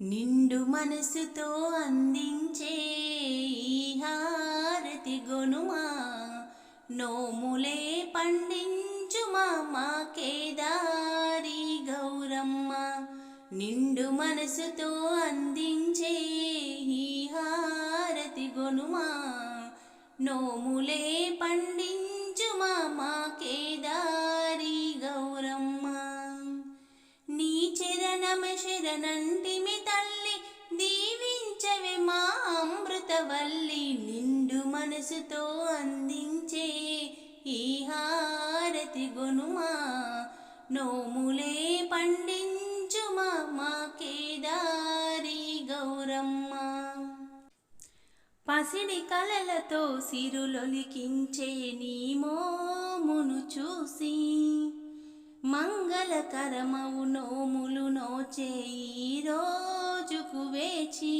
నిండు మనసుతో అందించే ఈ హారతి గొనుమా. నోములే పండించుమా మా కేదారి గౌరమ్మ. నిండు మనసుతో అందించే ఈ హారతి గొనుమా. నోములే పండించుమా మా కేదారి గౌరమ్మ. నీ చరణమ శరణంటిమి మా అమృతవల్లి నిండు మనసుతో అందించే ఈ హారతి గొనుమా నోములే పండించుమా మా కేదారి గౌరమ్మ. పసిడి కలలతో సిరులొలికించే నీ మోమును చూసి మంగళకరమవు నోములు నోచే ఈ రోజుకు వేచి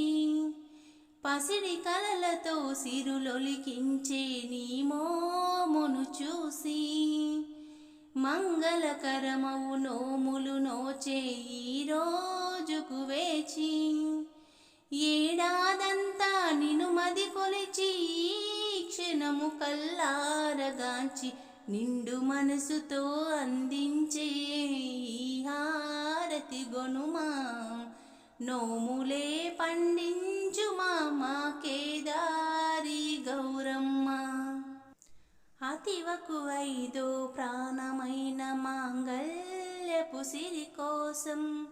పసిడి కలలతో సిరులొలికించే నీ మోమును చూసి మంగళకరమవు నోములు నోచే ఈ రోజుకు వేచి ఏడాదంతా నిను మది కొలిచి క్షణము కల్లారగాంచి నిండు మనసుతో అందించే ఈ హారతి గొనుమా. నోములే పండించు మా కేదారి గౌరమ్మ. అతివకు ఐదో ప్రాణమైన మాంగళ్యపు సిరి కోసం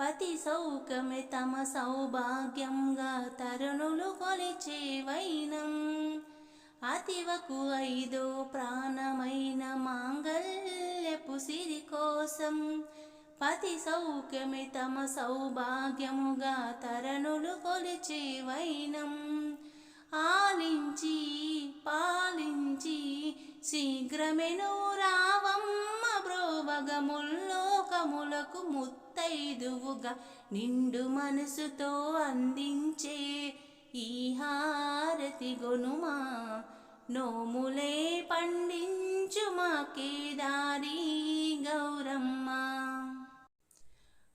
పతి సౌకమే తమ సౌభాగ్యంగా తరుణులు కొలిచే వైనం. అతివకు ఐదో ప్రాణమైన మాంగళ్యపు సిరి కోసం పతి సౌఖ్యమి తమ సౌభాగ్యముగా తరణులు కొలిచే వైనం. ఆలించి పాలించి శీఘ్రమెను రావమ్మ బ్రోభగముల్లోకములకు ముత్తైదువుగా నిండు మనసుతో అందించే ఈ హారతి గొనుమా. నోములే పండించుమా కేదారి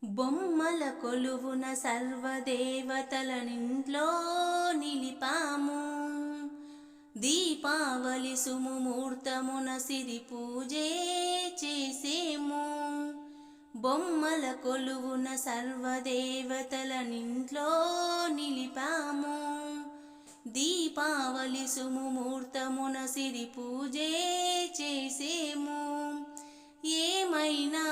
బొమ్మల కొలువున సర్వదేవతలనింట్లో నిలిపాము. దీపావళి సుముహూర్తమున సిరి పూజే చేసేము. బొమ్మల కొలువున సర్వదేవతలనింట్లో నిలిపాము. దీపావళి సుముహూర్తమున సిరి పూజే చేసేము. ఏమైనా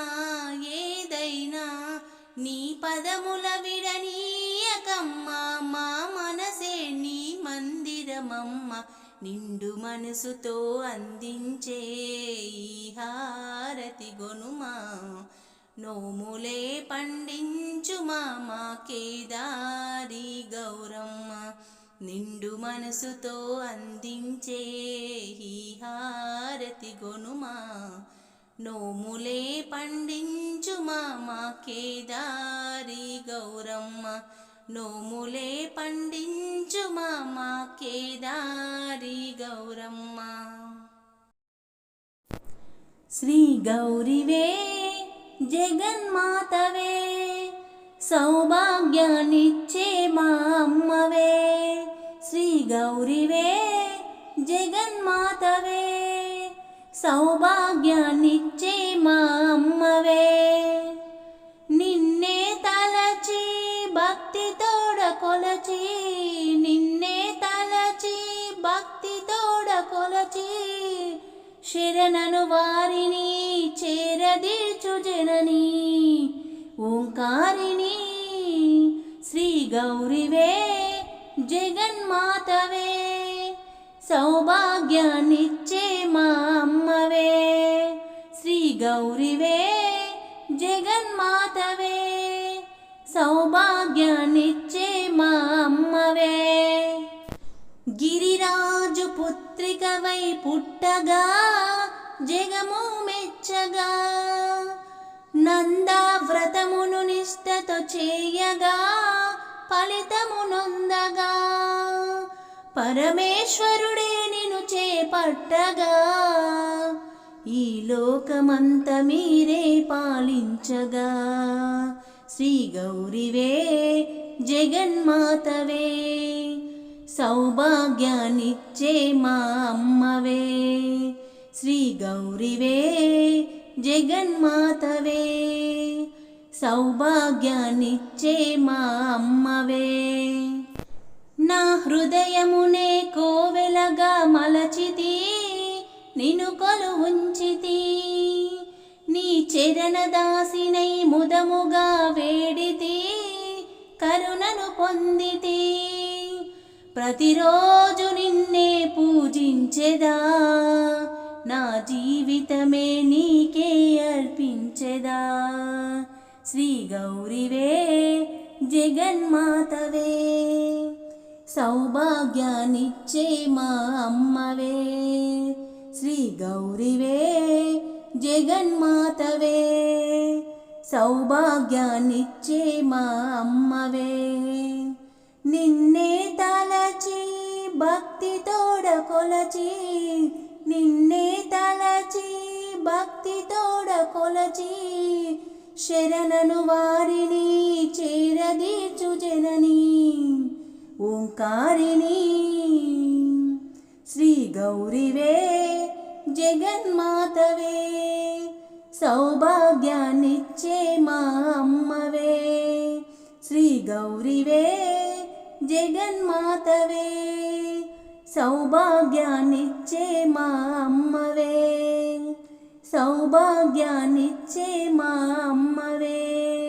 ఏదైనా నీ పదముల విడనీయకమ్మా మా మనసే నీ మందిరమమ్మ నిండు మనసుతో అందించే ఈ హారతి గొనుమా. నోములే పండించు మా కేదారి గౌరమ్మ నిండు మనసుతో అందించే ఈ హారతి గొనుమా. నోములే పండించుమా మా కేదారి గౌరమ్మ. నోములే పండించుమా మా కేదారి గౌరమ్మ. శ్రీ గౌరివే జగన్మాతవే సౌభాగ్యాన్నిచ్చే మా అమ్మవే. శ్రీ గౌరివే జగన్మాతవే. సౌభాగ్యాన్నిచ్చే మా అమ్మవే. నిన్నే తలచి భక్తితోడ కొలచి నిన్నే తలచి భక్తితోడ కొలచి శరణను వారిని చేరదీర్చు జనని ఓంకారిణి శ్రీ గౌరివే జగన్మాతవే. సౌభాగ్యాన్నిచ్చే మా గౌరివే జగన్మాతవే సౌభాగ్యాన్నిచ్చే మా అమ్మవే. గిరిరాజు పుత్రికవై పుట్టగా జగము మెచ్చగా నందా వ్రతమును నిష్టతో చేయగా ఫలితము నొందగా పరమేశ్వరుడే నిను చేపట్టగా ఈ లోకమంత మీరే పాలించగా. శ్రీ గౌరివే జగన్మాతవే సౌభాగ్యాన్నిచ్చే మా అమ్మవే. శ్రీ గౌరివే జగన్మాతవే సౌభాగ్యాన్నిచ్చే మా అమ్మవే. నా హృదయమునే కోవెలగా మలచితి నిను కొలు ఉంచితి నీ చరణ దాసినై ముదముగా వేడితి. కరుణను పొందితి. ప్రతిరోజు నిన్నే పూజించెదా. నా జీవితమే నీకే అర్పించెదా. శ్రీ గౌరివే జగన్మాతవే. సౌభాగ్యాన్నిచ్చే మా అమ్మవే. శ్రీ గౌరివే జగన్మాతవే. సౌభాగ్యాన్నిచ్చే మా అమ్మవే. నిన్నే తలచి భక్తి తోడ కొలచి నిన్నే తలచి భక్తి తోడ కొలచి శరణను వారిని చేరదీర్చు జనని ఓంకారిణి శ్రీ గౌరివే జగన్మాతవే సౌభాగ్యాన్నిచ్చే మా అమ్మవే. శ్రీ గౌరివే జగన్మాతవే సౌభాగ్యాన్నిచ్చే మా అమ్మవే. సౌభాగ్యాన్నిచ్చే మా అమ్మవే.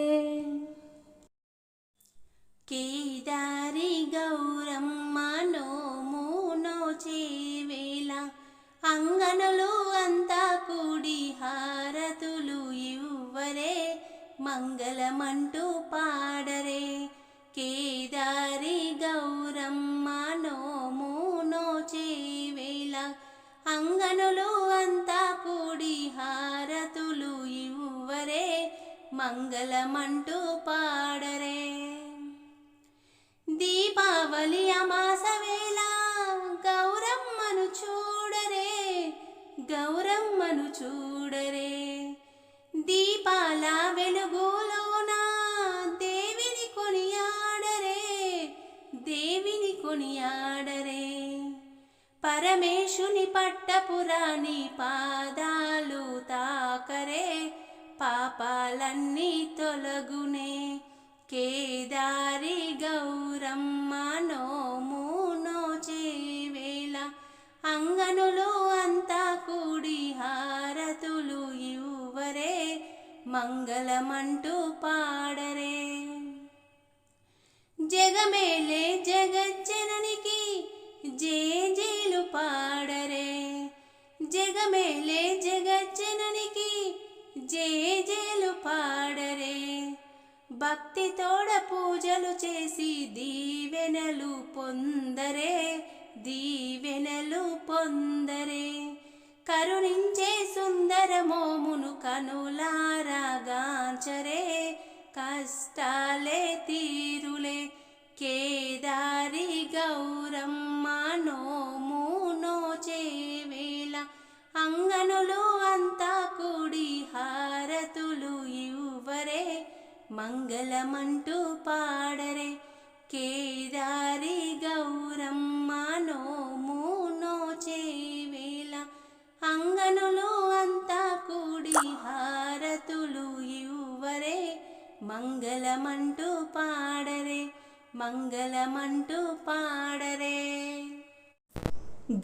మనలు అంతా కూడి హారతులు ఇవ్వరే మంగళమంటూ పాడరే. కేదారి గౌరమ్మ నోము నోచేవేళ అంగనులు అంతా కూడి హారతులు ఇవ్వరే మంగళమంటూ పాడరే. దీపావళి అమాస చూడరే. దీపాల వెలుగులోన దేవిని కొనియాడరే దేవిని కొనియాడరే. పరమేశుని పట్టపురాణి పాదాలు తాకరే పాపాలన్నీ తొలగునే. కేదారి గౌరమ్మ నోము అంగనులు అంతా కూడి హారతులు ఇవ్వరే మంగళమంటూ పాడరే. జగమేలే జగజ్జననికి జేజేలు పాడరే. జగమేలే జగజ్జననికి జేజేలు పాడరే. భక్తితోడ పూజలు చేసి దీవెనలు పొందరే. దీవెనలు పొందరే. కరుణించే సుందరమోమును కనులారాగాంచరే కష్టాలే తీరులే. కేదారి గౌరమ్మ నోము నోచేవేళ అంగనులు అంతా కూడి హారతులు ఇవ్వరే. మంగళమంటూ పాడరే. కేదారి గౌరమ్మ నోము నోచేవేళ అంగనులు అంతా కూడి హారతులు ఇవ్వరే. మంగళమంటూ పాడరే మంగళమంటూ పాడరే.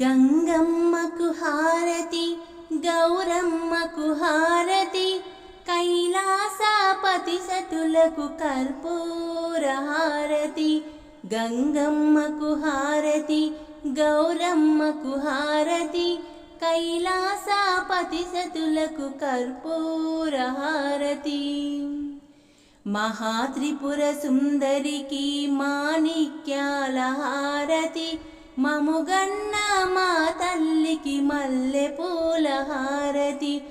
గంగమ్మకు హారతి గౌరమ్మకు హారతి కైలాసపతి సతులకు కర్పూరహారతి గంగమ్మకు హారతి గౌరమ్మకు హారతి కైలాసపతి సతులకు కర్పూరహారతి. మహాత్రిపుర సుందరికి మాణిక్యాల హారతి మముగన్న మా తల్లికి మల్లె పూల హారతి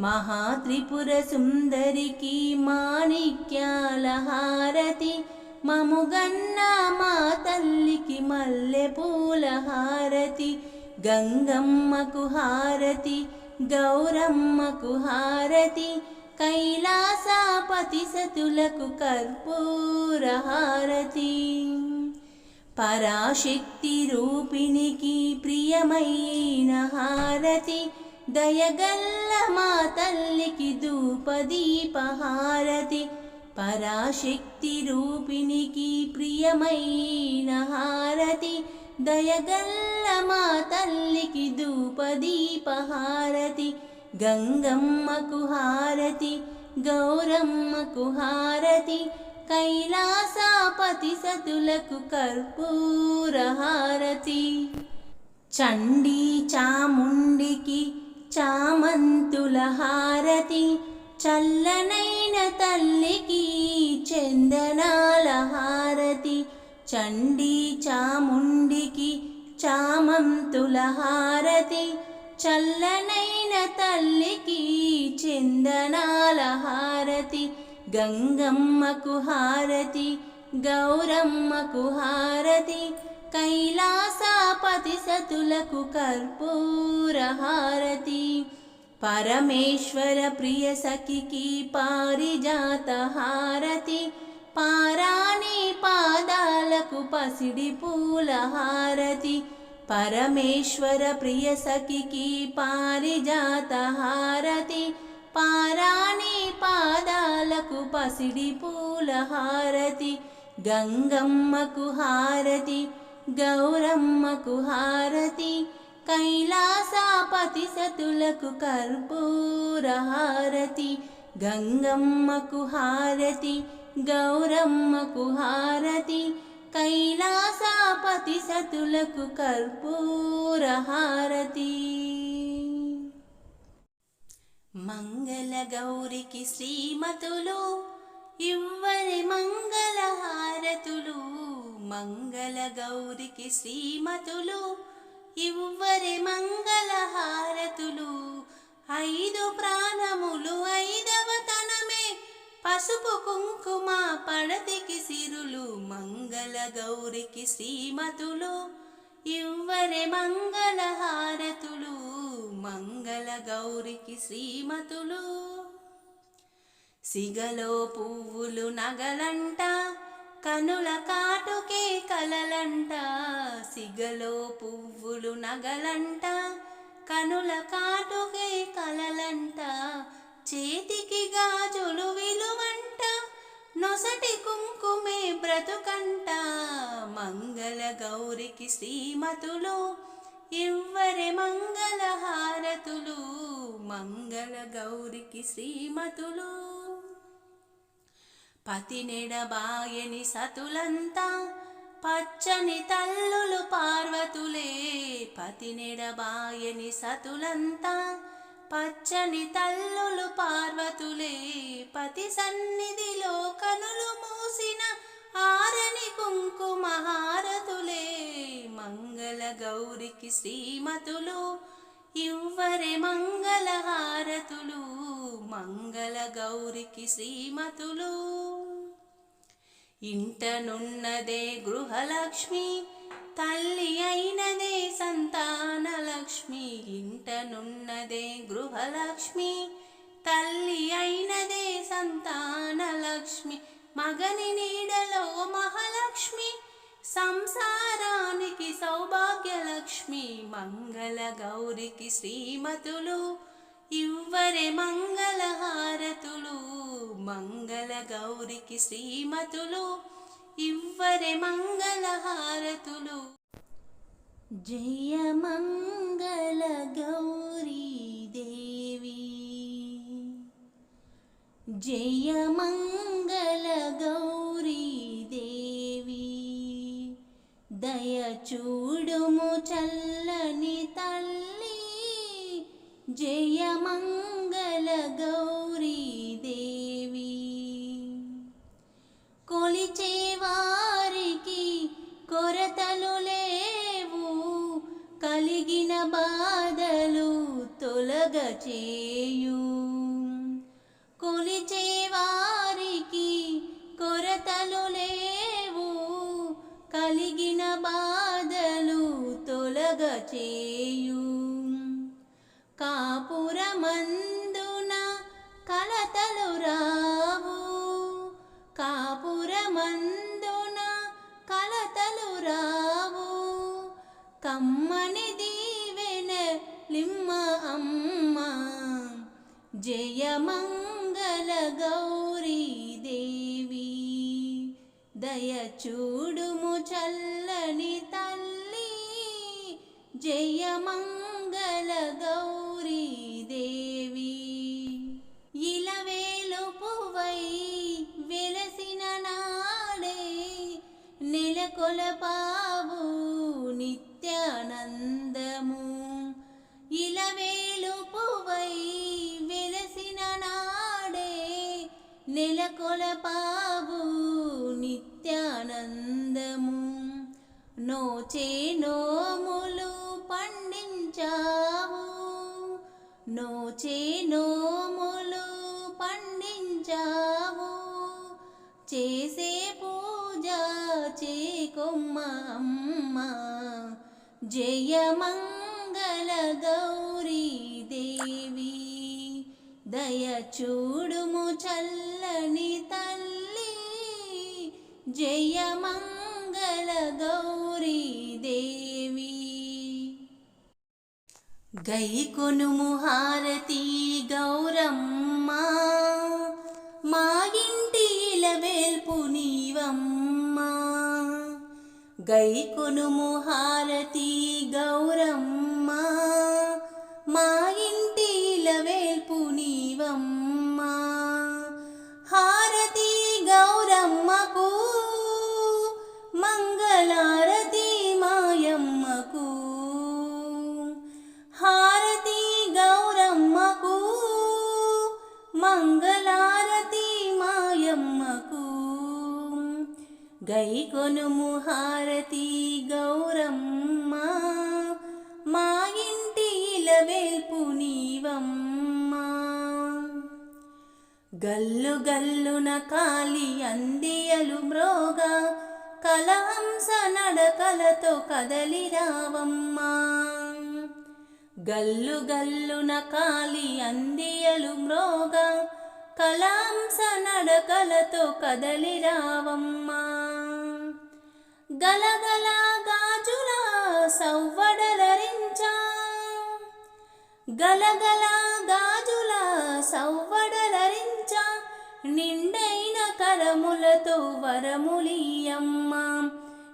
మహాత్రిపుర సుందరికి మాణిక్యాల హారతి మముగన్న మా తల్లికి మల్లె పూల హారతి గంగమ్మకు హారతి గౌరమ్మకు హారతి కైలాసపతి సతులకు కర్పూర హారతి పరాశక్తి రూపిణికి ప్రియమైన హారతి దయగల్ల మా తల్లికి ధూపదీపహారతి పరాశక్తి రూపిణికి ప్రియమైన హారతి. దయగల్ల మా తల్లికి ధూపదీపహారతి గంగమ్మకు హారతి గౌరమ్మకు హారతి. కైలాసాపతి సతులకు కర్పూర హారతి చండీ చాముండికి చామంతుల హారతి చల్లనైన తల్లికి చందనాల హారతి చండీ చాముండికి చామంతుల హారతి చల్లనైన తల్లికి చందనాల హారతి గంగమ్మకు హారతి గౌరమ్మకు హారతి కైలాసాపతి సతులకు కర్పూరహారతి. పరమేశ్వర ప్రియ సఖికి పారిజాత హారతి పారాణి పాదాలకు పసిడి పూల హారతి పరమేశ్వర ప్రియ సఖికి పారిజాత హారతి పారాణి పాదాలకు పసిడి పూల హారతి గంగమ్మకు హారతి. గౌరమ్మకు హారతి కైలాసాపతి సతులకు కర్పూర హారతి గంగమ్మకు హారతి గౌరమ్మకు హారతి కైలాసాపతి సతులకు కర్పూర హారతి మంగళ గౌరికి శ్రీమతులు ఇవ్వరి మంగళ మంగళ గౌరికి శ్రీమతులు ఇవ్వరి మంగళహారతులు. ఐదు ప్రాణములు ఐదవ తనమే. పసుపు కుంకుమ పడతికి సిరులు మంగళ గౌరికి శ్రీమతులు ఇవ్వరే మంగళహారతులు. మంగళ గౌరికి శ్రీమతులు. సిగలో పువ్వులు నగలంట కనుల కాటుకే కలలంట సిగలో పువ్వులు నగలంట. కనుల కాటుకే కలలంట చేతికి గాజులు విలువంట. నొసటి కుంకుమే బ్రతుకంట మంగళ గౌరికి శ్రీమతులు. ఇవ్వరే మంగళ హారతులు మంగళ గౌరికి శ్రీమతులు. పతినెడబాయని సతులంతా పచ్చని తల్లులు పార్వతులే. పతినెడబాయని సతులంతా పచ్చని తల్లులు పార్వతులే. పతి సన్నిధిలో కనులు మూసిన ఆరని కుంకుమహారతులే. మంగళ గౌరికి శ్రీమతులు ఇవ్వరే మంగళ హారతులు మంగళ గౌరికి శ్రీమతులు. ఇంటనున్నదే గృహలక్ష్మి తల్లి అయినదే సంతానలక్ష్మి. ఇంటనున్నదే గృహలక్ష్మి తల్లి అయినదే సంతానలక్ష్మి. మగని నీడలో మహాలక్ష్మి సంసారానికి సౌభాగ్యలక్ష్మి మంగళ గౌరికి శ్రీమతులు. ఇవ్వరే మంగళహారతులు మంగళ గౌరికి శ్రీమతులు. ఇవ్వరే మంగళహారతులు. జయ మంగళ గౌరీ దేవి. జయ మంగళ గౌరీ దయ చూడుము చల్లని తల్లి. జయమంగళ గౌరీదేవి గౌరీ దేవి. కొలిచే వారికి కొరతలు లేవు. కలిగిన బాధలు తొలగచే చేయు. కాపురమందున కలతలు రావు. కాపురమందున కలతలు రావు. కమ్మని దీవెన లిమ్మ అమ్మ. జయమంగళ గౌరీ దేవి. దయచూడుము చల్లని జయ మంగళ గౌరీ దేవి ఇలవేలు పువ్వై వెలసిన నాడే నెలకొలపావు నిత్యానందము. ఇలవేలు పువ్వై వెలసిన నాడే నెలకొలపావు నిత్యానందము. నోచే నోములు పండించావు. నోచే నోములు పండించావు. చేసే పూజ చేకొమ్మ అమ్మ జయ గౌరీ దేవి. దయ చూడుము చల్లని తల్లి. జయమంగళ గౌరీ దేవి. గై హారతి గౌరమ్మ. మా ఇంటి ఇలవేల్పు నీవమ్మ. గై హారతి గౌరమ్మ. మంగళారతి మాయమ్మకు. గై కొనుము హారతి గౌరమ్మ మా ఇంటి ఇలవేల్పు నీవమ్మ. గల్లు గల్లున కాలి అందియలు మ్రోగా కలహంస నడకలతో కదలి రావమ్మా. గల్లు గల్లున కాలి అందియలు మ్రోగ కలాంస నడకలతో కదలి రావమ్మా. గలగల గాజుల సవ్వడలరించా గలగల గాజుల సవ్వడలరించ నిండైన కరములతో వరములియమ్మ.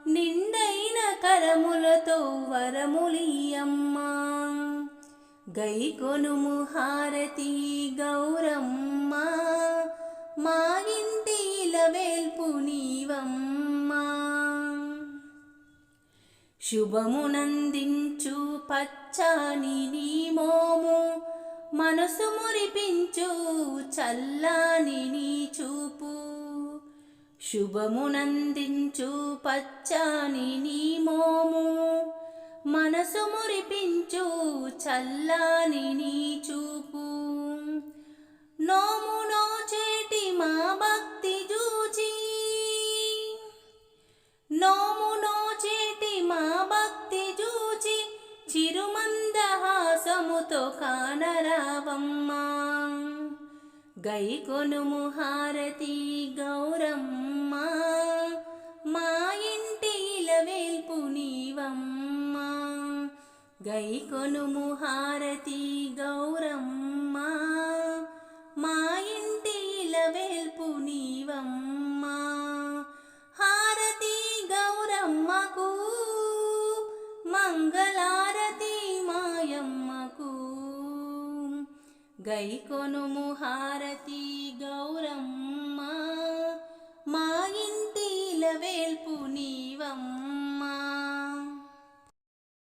నిండైన కరములతో వరములియమ్మా. గై కొనుము హారతి గౌరమ్మ. మా ఇంటి ఇలవేల్పు శుభమునందించు పచ్చాని నీ మోము. మనసు మురిపించు చల్లాని నీ చూపు. శుభమునందించు పచ్చాని నీ మోము. మనసు మురిపించు చల్లాని నీ చూపు. నోము నోచేటి మా భక్తి జూచి. నోము నోచేటి మా భక్తి జూచి. చిరుమందహాసముతో కానరావమ్మా. గై కొనుము హారతి గౌరమ్మ. గై హారతి గౌరమ్మ. మా ఇంటి ఇలవేల్పు నీవమ్మ. హారతి గౌరమ్మకు మంగళారతి మాయమ్మకు. గై హారతి గౌరమ్మ. మా ఇంటి వేల్పు నీవమ్మ.